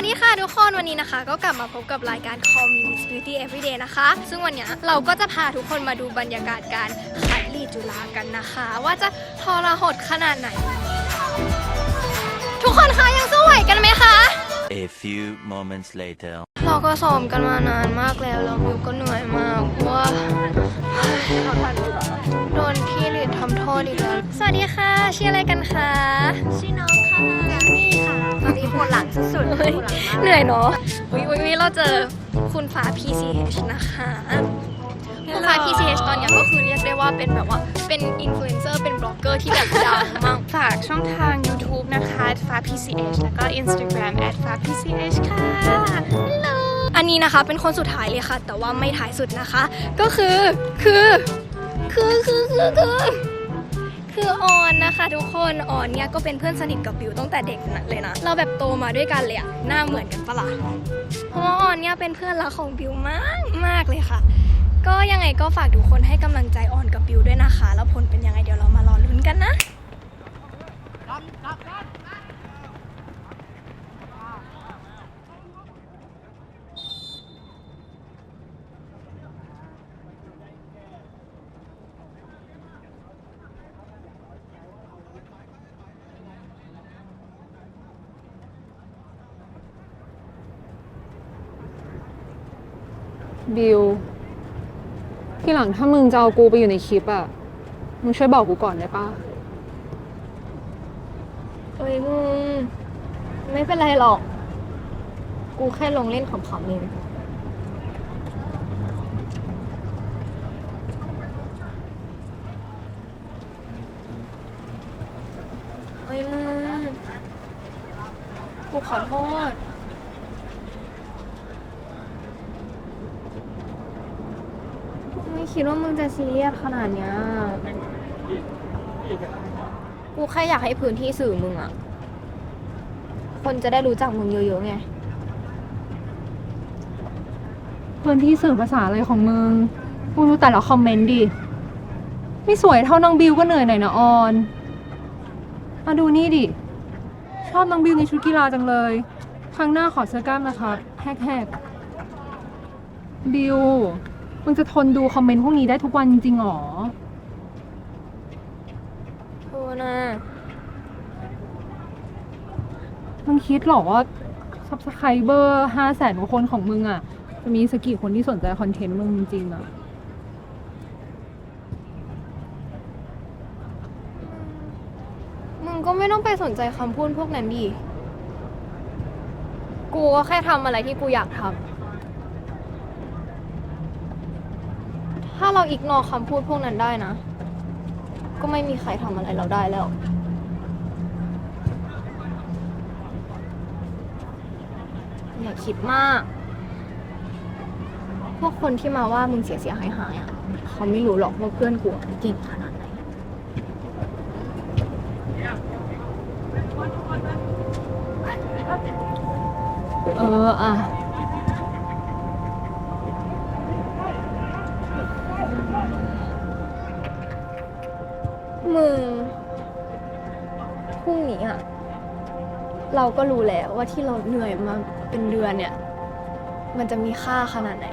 วัสดีค่ะทุกคนวันนี้นะคะ ก็กลับมาพบกับรายการ Call Me Miss Beauty Everyday นะคะ ซึ่งวันเนี้ยเราก็จะพาทุกคนมาดูบรรยากาศการคัดลีดจุฬากันนะคะ ว่าจะทรหดขนาดไหน ทุกคนคะยังสู้ไหวกันไหมคะ A few moments later. เราก็ซ้อมกันมานานมากแล้วแล้วมิวก็เหนื่อยมากเพราะว่าโดนพี่ลีดทำโทษอีกแล้วสวัสดีค่ะชื่ออะไรกันคะชื่อน้องค่ะนี่ค่ะตอนนี้ป วดหลังสุดๆปวดหลังมากเหนื่อยเนาะวิวิวิเราเจอคุณฟ้า PCH นะคะคุณฟ้า PCH ตอนเนี้ยก็คือเรียกได้ว่าเป็นแบบว่าเป็นอินฟลูเอนเซอร์เป็นบล็อกเกอร์ที่แบบดังมากฝากช่องทาง YouTube นะคะฟ้า PCH แล้วก็ Instagram ฟ้า PCH ค่ะอันนี้นะคะเป็นคนสุดท้ายเลยค่ะ แต่ว่าไม่ท้ายสุดนะคะ ก็คือคือคือคือคือคือ คือออนนะคะ ทุกคนออนเนี่ยก็เป็นเพื่อนสนิทกับบิวตั้งแต่เด็กเลยนะ เราแบบโตมาด้วยกันเลยอะหน้าเหมือนกันปะล่ะเพราะว่าออนเนี่ยเป็นเพื่อนรักของบิวมากมากเลยค่ะ ก็ยังไงก็ฝากทุกคนให้กำลังใจออนกับบิวด้วยนะคะ แล้วผลเป็นยังไงเดี๋ยวเรามารอลุ้นกันนะ บิวที่หลังถ้ามึงจะเอากูไปอยู่ในคลิปอะมึงช่วยบอกกูก่อนได้ปะเอ้ยมึงไม่เป็นไรหรอก กูแค่ลงเล่นขำๆเองเอ้ยมึงกูขอโทษ ไม่ คิดว่ามึงจะซีเรียสขนาดเนี้ย กูแค่อยากให้พื้นที่สื่อมึงอะคนจะได้รู้จักมึงเยอะๆไง พื้นที่สื่อภาษาอะไรของมึงมึงดูแต่ละคอมเมนต์ดิ ไม่สวยเท่าน้องบิวก็เหนื่อยหน่อยนะออน มาดูนี่ดิ ชอบน้องบิวในชุดกีฬาจังเลย ครั้งหน้าขอเสื้อกล้ามนะครับแฮกๆบิว มึงจะทนดูคอมเมนต์พวกนี้ได้ทุกวันจริงๆหรอ โทษนะ มึงคิดหรอว่าซับสไครเบอร์ห้าแสนกว่าคนของมึงอะจะมีสกกี่คนที่สนใจคอนเทนต์มึงจริงๆอะมึงก็ไม่ต้องไปสนใจคำพูดพวกนั้นดิ กูก็แค่ทำอะไรที่กูอยากทำ ถ้าเราอิกนอคำพูดพวกนั้นได้นะ ก็ไม่มีใครทำอะไรเราได้แล้ว อย่าคิดมาก พวกคนที่มาว่ามึงเสียเสียหายหายอะ เขาไม่รู้หรอกว่าเพื่อนกูเก่งขนาดไหนเอออะ รุ่งนี้อะเราก็รู้แล้วว่าที่เราเหนื่อยมาเป็นเดือนเนี่ย มันจะมีค่าขนาดไหน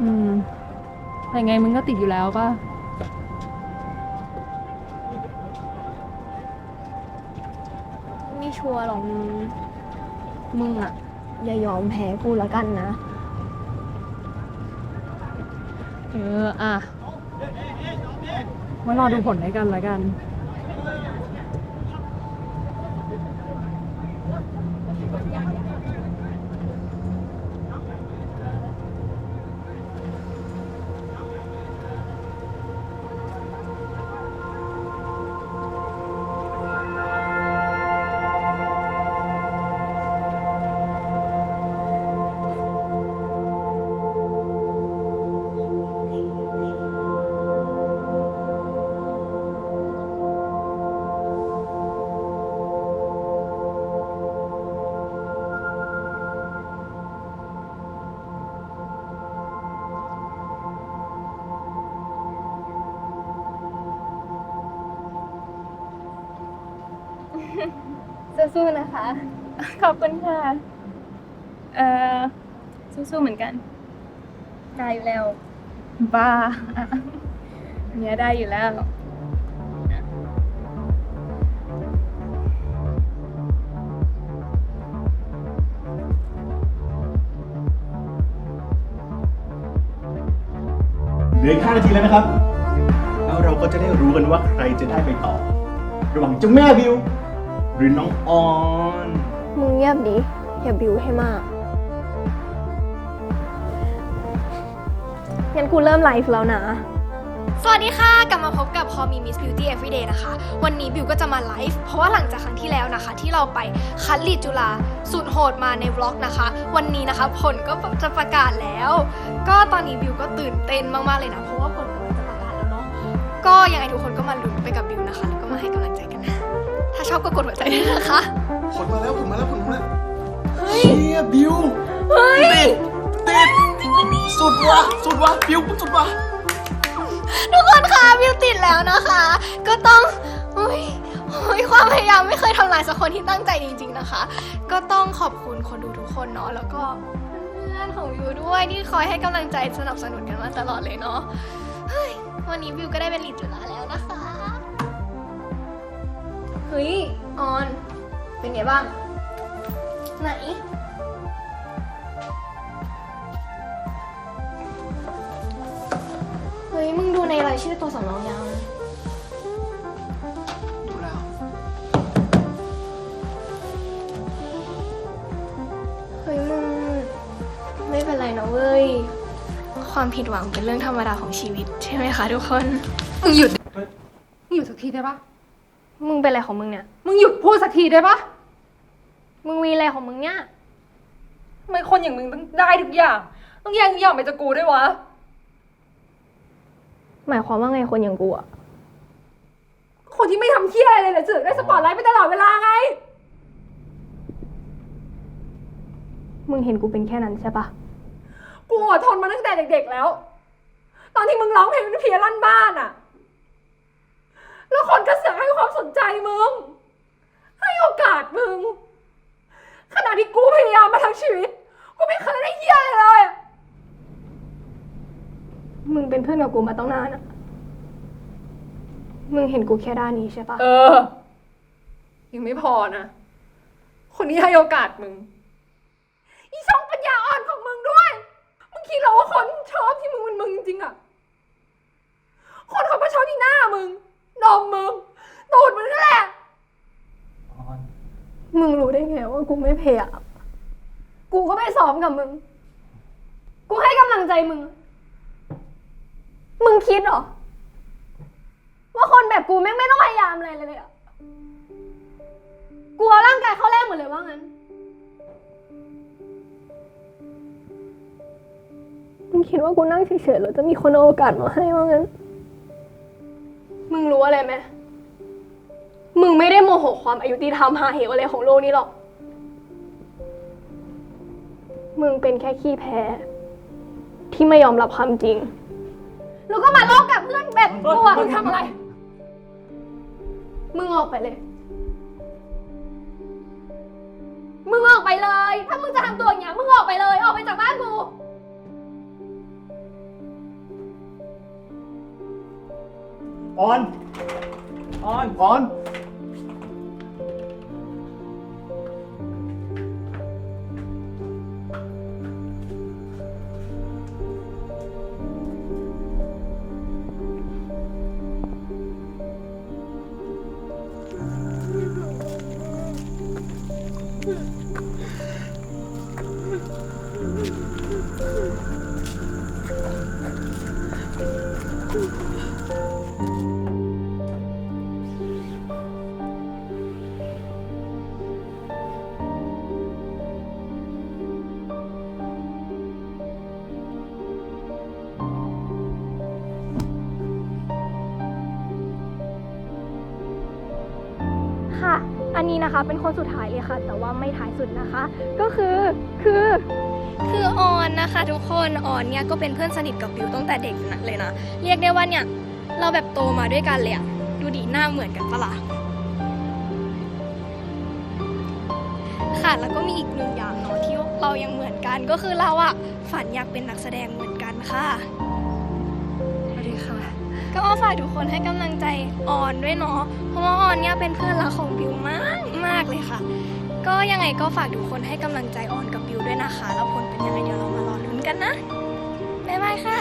อืมแต่ไงมึงก็ติดอยู่แล้วป่ะ ไม่ชัวร์หรอกมึงมึงอะอย่ายอมแพ้กูแล้วกันนะ เอออะ ไว้รอดูผลด้วยกันแล้วกัน สู้ๆนะคะ ขอบคุณค่ะ เอ่อ สู้ๆเหมือนกัน ได้อยู่แล้ว บ้าเนี้ยได้อยู่แล้ว เหลือแค่นาทีแล้วนะครับ แล้วเราก็จะได้รู้กันว่าใครจะได้ไปต่อ ระหว่างเจ้าแม่บิว หรือน้องออน มึงเงียบดิอย่าบิวให้มาก งั้นกูเริ่มไลฟ์แล้วนะ สวัสดีค่ะ กลับมาพบกับพอมี Miss Beauty Everyday นะคะ วันนี้บิวก็จะมาไลฟ์เพราะว่าหลังจากครั้งที่แล้วนะคะ ที่เราไปคัดลีดจุฬาสุดโหดมาในบล็อกนะคะ วันนี้นะคะผลก็จะประกาศแล้ว ก็ตอนนี้บิวก็ตื่นเต้นมากๆเลยนะ เพราะว่าผลกำลังจะประกาศแล้วเนาะก็ยังไงทุกคนก็มาลุ้นไปกับบิวนะคะแล้วก็มาให้กำลังใจกันนะ ถ้าชอบก็กดหัวใจด้วยนะคะ ผลมาแล้วผลมาแล้วผลมาแล้วเชียบิวเฮ้ย ติดสุดวะสุดวะบิวสุดวะทุกคนคะบิวติดแล้วนะคะ ก็ต้องอุ้ยอุ้ยความพยายามไม่เคยทำลายสักคนที่ตั้งใจจริง ๆนะคะ ก็ต้องขอบคุณคนดูทุกคนเนาะแล้วก็เพื่อนๆของบิวด้วยที่คอยให้กำลังใจสนับสนุนกันมาตลอดเลยเนาะเฮ้ยวันนี้บิวก็ได้เป็นลีดจุฬาแล้วนะคะเฮ้ย ออน เป็นไงบ้าง ไหน เฮ้ย มึงดูในรายชื่อตัวสำรองยังดูแล้ว เฮ้ย มึง ไม่เป็นไรนะเว้ย ความผิดหวังเป็นเรื่องธรรมดาของชีวิต ใช่ไหมคะทุกคน มึงหยุดดิมึงหยุดสักทีได้ปะ มึงเป็นอะไรของมึงเนี่ย มึงหยุดพูดสักทีได้ปะมึงมีอะไรของมึงเนี่ยทำไมคนอย่างมึงต้องได้ทุกอย่าง ต้องแย่งทุกอย่างไปจากกูด้วยวะ หมายความว่าไงคนอย่างกูอะคนที่ไม่ทำเที่ยอะไรเลยเหรอเสือกได้สปอตไลท์ไปตลอดเวลาไง มึงเห็นกูเป็นแค่นั้นใช่ปะกูอดทนมาตั้งแต่เด็กๆแล้ว ตอนที่มึงร้องเพลงเพียลั่นบ้านอะ แล้วคนก็เสือกให้ความสนใจมึง ให้โอกาสมึง ขณะที่กูพยายามมาทั้งชีวิต กูไม่เคยได้เฮียอะไรเลยอะมึงเป็นเพื่อนกับกูมาตั้งนานอะมึงเห็นกูแค่ด้านนี้ใช่ปะ เออ ยังไม่พอนะ คนนี้ให้โอกาสมึง อีช่องปัญญาอ่อนของมึงด้วย มึงคิดเหรอว่าคนชอบที่มึงเป็นมึงจริงๆอะคนเขาก็ชอบที่หน้ามึง นมมึง ตูดมึงนั่นแหละ ออน มึงรู้ได้ไงว่ากูไม่พยายามกูก็ไม่ซ้อมกับมึง กูให้กำลังใจมึง มึงคิดเหรอ ว่าคนแบบกูแม่งไม่ต้องพยายามอะไรเลยอะกูเอาร่างกายเข้าแรกหมดเลยว่างั้น มึงคิดว่ากูนั่งเฉยๆแล้วจะมีคนเอาโอกาสมาให้ว่างั้น มึงรู้อะไรไหม มึงไม่ได้โมโหความอายุติธรรมหาเหวอะไรของโลกนี้หรอก มึงเป็นแค่ขี้แพ้ ที่ไม่ยอมรับความจริง แล้วก็มาลอกกับเพื่อนแบบกูอะมึงทำอะไร มึงออกไปเลย มึงออกไปเลย ถ้ามึงจะทำตัวอย่างเงี้ยมึงออกไปเลย ออกไปจากบ้านกู ออน ออน ออน อันนี้นะคะเป็นคนสุดท้ายเลยค่ะ แต่ว่าไม่ท้ายสุดนะคะ ก็คือคือคือออนนะคะ ทุกคนออนเนี่ยก็เป็นเพื่อนสนิทกับบิวตั้งแต่เด็กนะเลยนะเรียกได้ว่าเนี่ยเราแบบโตมาด้วยกันเลยอะดูดีหน้าเหมือนกันปะล่ะค่ะแล้วก็มีอีกหนึ่งอย่างเนาะที่เรายังเหมือนกันก็คือเราอะฝันอยากเป็นนักแสดงเหมือนกันค่ะ ค่ะก็ฝากทุกคนให้กำลังใจออนด้วยเนาะ เพราะว่าออนเนี่ยเป็นเพื่อนรักของบิวมากมากเลยค่ะ ก็ยังไงก็ฝากทุกคนให้กำลังใจออนกับบิวด้วยนะคะ แล้วผลเป็นยังไงเดี๋ยวเรามารอลุ้นกันนะ บ๊ายบายค่ะ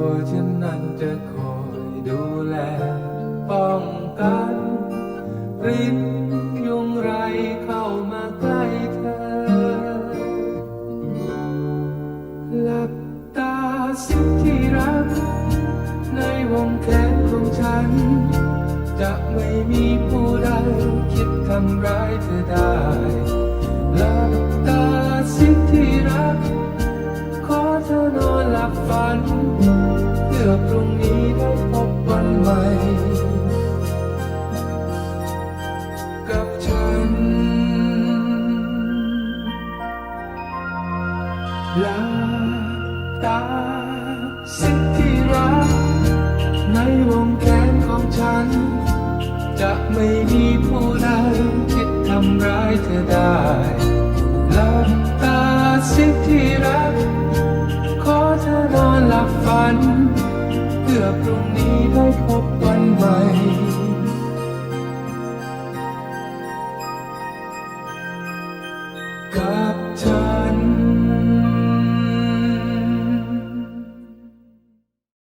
ตัวฉันนั้นจะคอยดูแลป้องกันริบยุงไรเข้ามาใกล้เธอ หลับตาสิที่รัก ในวงแขนของฉัน จะไม่มีผู้ใดคิดทำร้ายเธอได้ ไม่มีผู้ใดคิดทำร้ายเธอได้หลับตาสิที่รัก ขอเธอนอนหลับฝัน เพื่อพรุ่งนี้ได้พบวันใหม่